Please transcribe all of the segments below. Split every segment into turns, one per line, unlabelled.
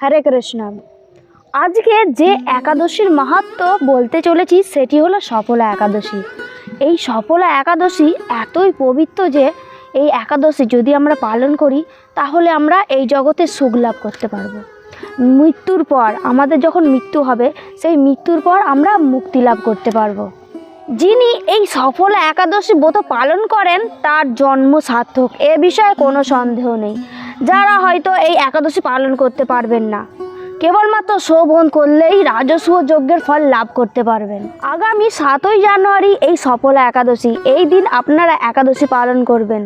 হরে কৃষ্ণ। আজকে যে একাদশীর মাহাত্ম বলতে চলেছি, সেটি হলো সফলা একাদশী। এই সফলা একাদশী এতই পবিত্র যে, এই একাদশী যদি আমরা পালন করি, তাহলে আমরা এই জগতে সুখ লাভ করতে পারব। মৃত্যুর পর, আমাদের যখন মৃত্যু হবে, সেই মৃত্যুর পর আমরা মুক্তি লাভ করতে পারব। যিনি এই সফল একাদশী ব্রত পালন করেন, তার জন্ম সার্থক, এ বিষয়ে কোনো সন্দেহ নেই। যারা হয়তো এই একাদশী পালন করতে পারবেন না। কেবলমাত্র শোভন করলেই রাজস্ব যজ্ঞের ফল লাভ করতে পারবেন। আগামী সাতই জানুয়ারি এই সফল একাদশী, এই দিন আপনারা একাদশী পালন করবেন।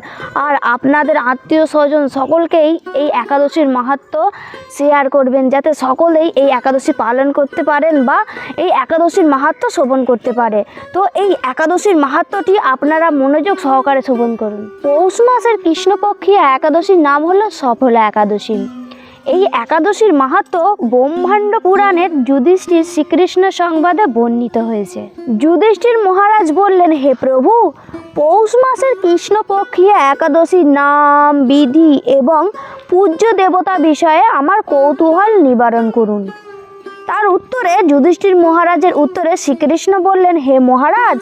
আর আপনাদের আত্মীয় স্বজন সকলকেই এই একাদশীর মাহাত্ম শেয়ার করবেন, যাতে সকলেই এই একাদশী পালন করতে পারেন বা এই একাদশীর মাহাত্ম শোভন করতে পারে। তো এই একাদশীর মাহাত্মটি আপনারা মনোযোগ সহকারে শোভন করুন। পৌষ মাসের কৃষ্ণপক্ষীয় একাদশীর নাম হলো সফলা একাদশী। এই একাদশীর মাহাত্ম ব্রহ্মাণ্ড পুরাণের যুধিষ্ঠির শ্রীকৃষ্ণ সংবাদে বর্ণিত হয়েছে। যুধিষ্ঠির মহারাজ বললেন, হে প্রভু, পৌষ মাসের কৃষ্ণপক্ষীয় একাদশীর নাম, বিধি এবং পূজ্য দেবতা বিষয়ে আমার কৌতূহল নিবারণ করুন। তার উত্তরে যুধিষ্ঠির মহারাজের উত্তরে শ্রীকৃষ্ণ বললেন, হে মহারাজ,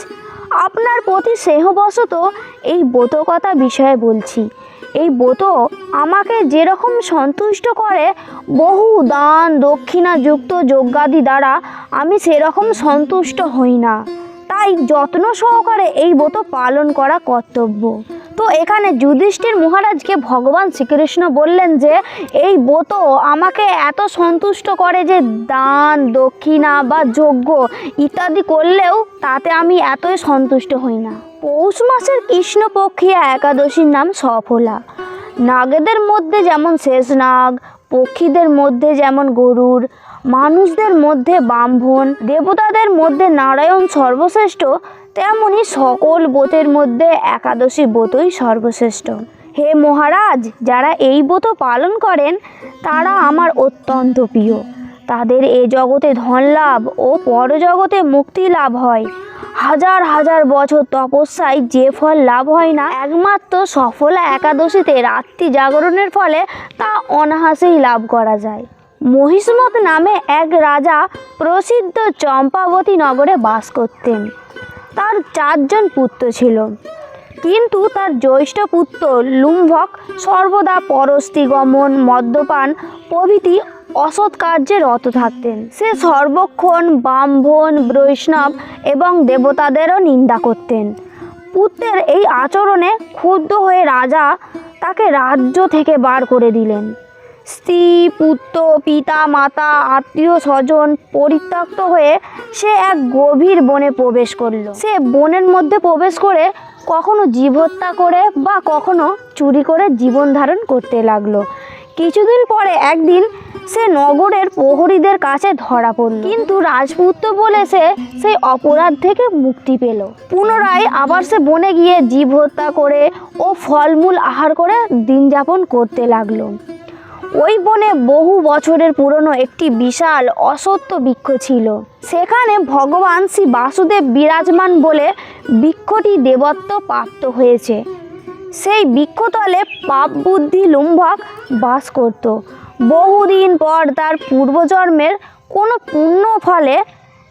আপনার প্রতি স্নেহবশত এই ব্রতকথা বিষয়ে বলছি। এই ব্রত আমাকে যেরকম সন্তুষ্ট করে, বহু দান, দক্ষিণা যুক্ত যজ্ঞাদি দ্বারা আমি সেরকম সন্তুষ্ট হই না। তাই যত্ন সহকারে এই ব্রত পালন করা কর্তব্য। তো এখানে যুধিষ্ঠির মহারাজকে ভগবান শ্রীকৃষ্ণ বললেন যে, এই ব্রত আমাকে এত সন্তুষ্ট করে যে দান, দক্ষিণা বা যজ্ঞ ইত্যাদি করলেও তাতে আমি এতই সন্তুষ্ট হই না। পৌষ মাসের কৃষ্ণপক্ষীয় একাদশীর নাম সফলা। নাগেদের মধ্যে যেমন শেষ নাগ, পক্ষীদের মধ্যে যেমন গরুর, মানুষদের মধ্যে ব্রাহ্মণ, দেবতাদের মধ্যে নারায়ণ সর্বশ্রেষ্ঠ, তেমনি সকল ব্রতের মধ্যে একাদশী ব্রতই সর্বশ্রেষ্ঠ। হে মহারাজ, যারা এই ব্রত পালন করেন, তারা আমার অত্যন্ত প্রিয়। তাদের এ জগতে ধন লাভ ও পরজগতে মুক্তি লাভ হয়। হাজার হাজার বছর তপস্যায় যে ফল লাভ হয় না, একমাত্র সফলা একাদশীতে রাত্রি জাগরণের ফলে তা অনাহাসেই লাভ করা যায়। মহিষ্মত নামে এক রাজা প্রসিদ্ধ চম্পাবতী নগরে বাস করতেন। তার চারজন পুত্র ছিল। কিন্তু তার জ্যৈষ্ঠ পুত্র লুম্ভক সর্বদা পরস্তিগমন, মদ্যপান প্রভৃতি অসৎ কার্যে রত থাকতেন। সে সর্বক্ষণ ব্রাহ্মণ, বৈষ্ণব এবং দেবতাদেরও নিন্দা করতেন। পুত্রের এই আচরণে ক্ষুব্ধ হয়ে রাজা তাকে রাজ্য থেকে বার করে দিলেন। স্ত্রী, পুত্র, পিতা, মাতা, আত্মীয় স্বজন পরিত্যক্ত হয়ে সে এক গভীর বনে প্রবেশ করল। সে বনের মধ্যে প্রবেশ করে কখনো জীব হত্যা করে বা কখনো চুরি করে জীবন ধারণ করতে লাগল। কিছুদিন পরে একদিন সে নগরের প্রহরীদের কাছে ধরা পড়ল। কিন্তু রাজপুত্র বলে সে সেই অপরাধ থেকে মুক্তি পেল। পুনরায় আবার সে বনে গিয়ে জীব হত্যা করে ও ফলমূল আহার করে দিন যাপন করতে লাগল। ওই বনে বহু বছরের পুরনো একটি বিশাল অসত্য বৃক্ষ ছিল। সেখানে ভগবান শ্রী বাসুদেব বিরাজমান বলে বৃক্ষটি দেবত্ব প্রাপ্ত হয়েছে। সেই বৃক্ষতলে পাপ বুদ্ধি লুম্ভক বাস করত। বহুদিন পর তার পূর্বজন্মের কোনো পুণ্য ফলে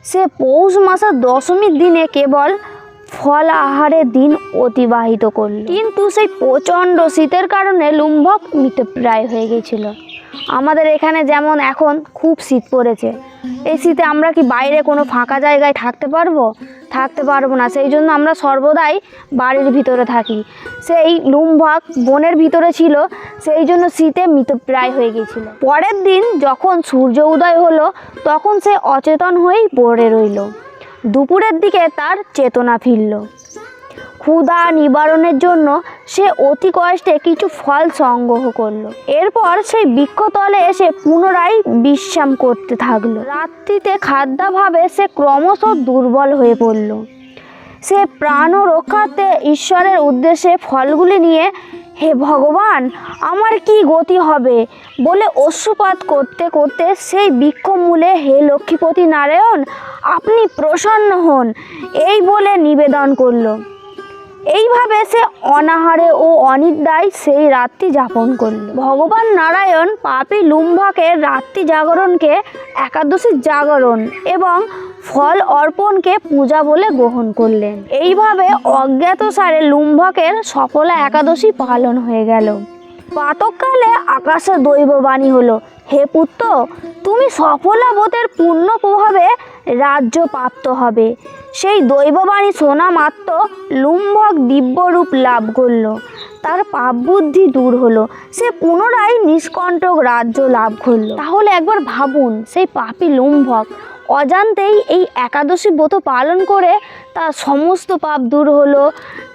সে পৌষ মাসের দশমীর দিনে কেবল ফল আহারের দিন অতিবাহিত করল। কিন্তু সেই প্রচণ্ড শীতের কারণে লুম্ভক মৃতপ্রায় হয়ে গেছিল আমাদের এখানে যেমন এখন খুব শীত পড়েছে। এই শীতে আমরা কি বাইরে কোনো ফাঁকা জায়গায় থাকতে পারব? থাকতে পারব না। সেই জন্য আমরা সর্বদাই বাড়ির ভিতরে থাকি। সেই লুম্ভক বনের ভিতরে ছিল, সেই জন্য শীতে মৃতপ্রায় হয়ে গেছিল পরের দিন যখন সূর্য উদয় হলো, তখন সে অচেতন হয়েই পড়ে রইল। দুপুরের দিকে তার চেতনা ফিরল। ক্ষুধা নিবারণের জন্য সে অতি কষ্টে কিছু ফল সংগ্রহ করল। এরপর সেই বৃক্ষতলে এসে পুনরায় বিশ্রাম করতে থাকল। রাত্রিতে খাদ্যাভাবে সে ক্রমশ দুর্বল হয়ে পড়ল। সে প্রাণ রক্ষাতে ঈশ্বরের উদ্দেশ্যে ফলগুলি নিয়ে, হে ভগবান, আমার কি গতি হবে? বলে অশ্রুপাত করতে করতে সেই বৃক্ষমূলে, হে লক্ষ্মীপতি নারায়ণ, আপনি প্রসন্ন হন। এই বলে নিবেদন করল। এইভাবে সে অনাহারে ও অনিদ্রায় সেই রাত্রি যাপন করল। ভগবান নারায়ণ পাপি লুম্ভকের রাত্রি জাগরণকে একাদশীর জাগরণ এবং ফল অর্পণকে পূজা বলে গ্রহণ করলেন। এইভাবে অজ্ঞাতসারে লুম্ভকের সফলা একাদশী পালন হয়ে গেল। প্রাতকালে আকাশে দৈববাণী হলো, হে পুত্র, তুমি সফলাবতের পূর্ণ প্রভাবে রাজ্য প্রাপ্ত হবে। সেই দৈববাণী শোনা মাত্র লুম্ভক দিব্যরূপ লাভ করল। তার পাপ বুদ্ধি দূর হলো। সে পুনরায় নিষ্কণ্টক রাজ্য লাভ করল। তাহলে একবার ভাবুন, সেই পাপি লুম্ভক অজান্তেই এই একাদশী ব্রত পালন করে তার সমস্ত পাপ দূর হলো,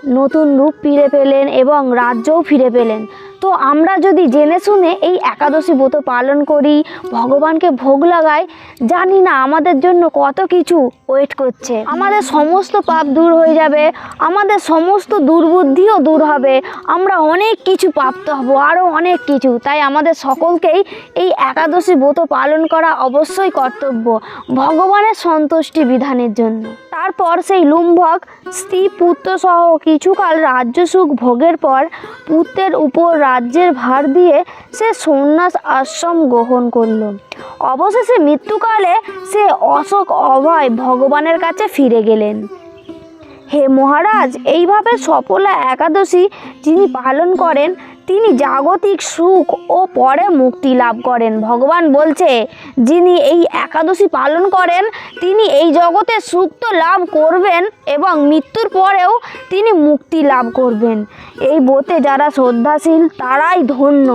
নতুন রূপ ফিরে পেলেন এবং রাজ্যও ফিরে পেলেন। তো আমরা যদি জেনে শুনে এই একাদশী ব্রত পালন করি, ভগবানকে ভোগ লাগাই জানি না, আমাদের জন্য কত কিছু ওয়েট করছে। আমাদের সমস্ত পাপ দূর হয়ে যাবে, আমাদের সমস্ত দুর্বুদ্ধিও দূর হবে। আমরা অনেক কিছু প্রাপ্ত হব আরও অনেক কিছু। তাই আমাদের সকলকেই এই একাদশী ব্রত পালন করা অবশ্যই কর্তব্য, ভগবানের সন্তুষ্টি বিধানের জন্য। তারপর সেই লুম্ভক, স্ত্রী পুত্র সহ কিছুকাল রাজ্য সুখ ভোগের পর পুত্রের উপর রাজ্যের ভার দিয়ে সে সন্ন্যাস আশ্রম গ্রহণ করল। অবশেষে মৃত্যুকালে সে অশোক অভয় ভগবানের কাছে ফিরে গেলেন। হে মহারাজ, এইভাবে সফলা একাদশী যিনি পালন করেন তিনি জাগতিক সুখ ও পরে মুক্তি লাভ করেন। ভগবান বলছে, যিনি এই একাদশী পালন করেন, তিনি এই জগতে সুখ তো লাভ করবেন এবং মৃত্যুর পরেও তিনি মুক্তি লাভ করবেন। এই ব্রতে যারা শ্রদ্ধাশীল, তারাই ধন্য।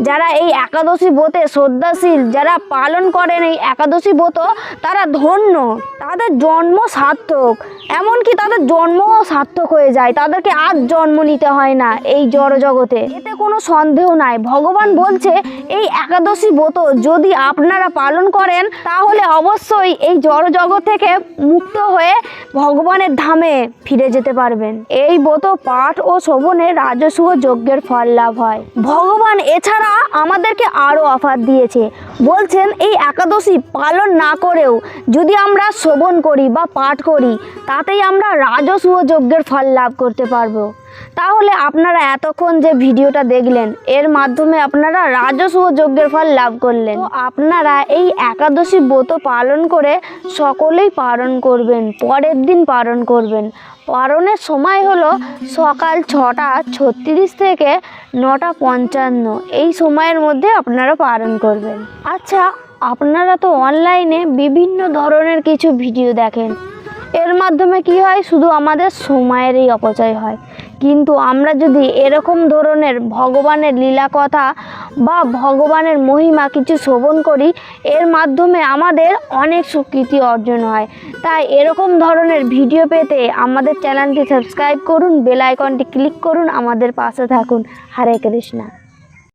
যারা এই একাদশী ব্রতে শ্রদ্ধাশীল, যারা পালন করেন এই একাদশী ব্রত তারা ধন্য। তাদের জন্ম সার্থক। এমনকি তাদের জন্মও সার্থক হয়ে যায়। তাদেরকে আর জন্ম নিতে হয় না এই জড় জগতে কোনো সন্দেহ নাই। ভগবান বলছে, এই একাদশী ব্রত যদি আপনারা পালন করেন, তাহলে অবশ্যই এই জড় জগৎ থেকে মুক্ত হয়ে ভগবানের ধামে ফিরে যেতে পারবেন। এই ব্রত পাঠ ও শোভনে রাজস্ব যজ্ঞের ফল লাভ হয়। ভগবান এছাড়া আমাদেরকে আরও অফার দিয়েছে। বলছেন, এই একাদশী পালন না করেও যদি আমরা শোভন করি বা পাঠ করি, তাতেই আমরা রাজস্ব যজ্ঞের ফল লাভ করতে পারব। তাহলে আপনারা এতক্ষণ যে ভিডিওটা দেখলেন, এর মাধ্যমে আপনারা রাজস্ব যজ্ঞের ফল লাভ করলেন। আপনারা এই একাদশী ব্রত পালন করে সকলেই পালন করবেন, পরের দিন পালন করবেন। পালনের সময় হলো সকাল ছটা ছত্রিশ থেকে নটা পঞ্চান্ন, এই সময়ের মধ্যে আপনারা পালন করবেন। আচ্ছা আপনারা তো অনলাইনে বিভিন্ন ধরনের কিছু ভিডিও দেখেন। এর মাধ্যমে কি হয়? শুধু আমাদের সময়েরই অপচয় হয়। কিন্তু আমরা যদি এরকম ধরনের ভগবানের লীলা কথা বা ভগবানের মহিমা কিছু শ্রবণ করি, এর মাধ্যমে আমাদের অনেক স্বীকৃতি অর্জন হয়। তাই এরকম ধরনের ভিডিও পেতে আমাদের চ্যানেলটি সাবস্ক্রাইব করুন বেলাইকনটি ক্লিক করুন, আমাদের পাশে থাকুন। হরে কৃষ্ণা।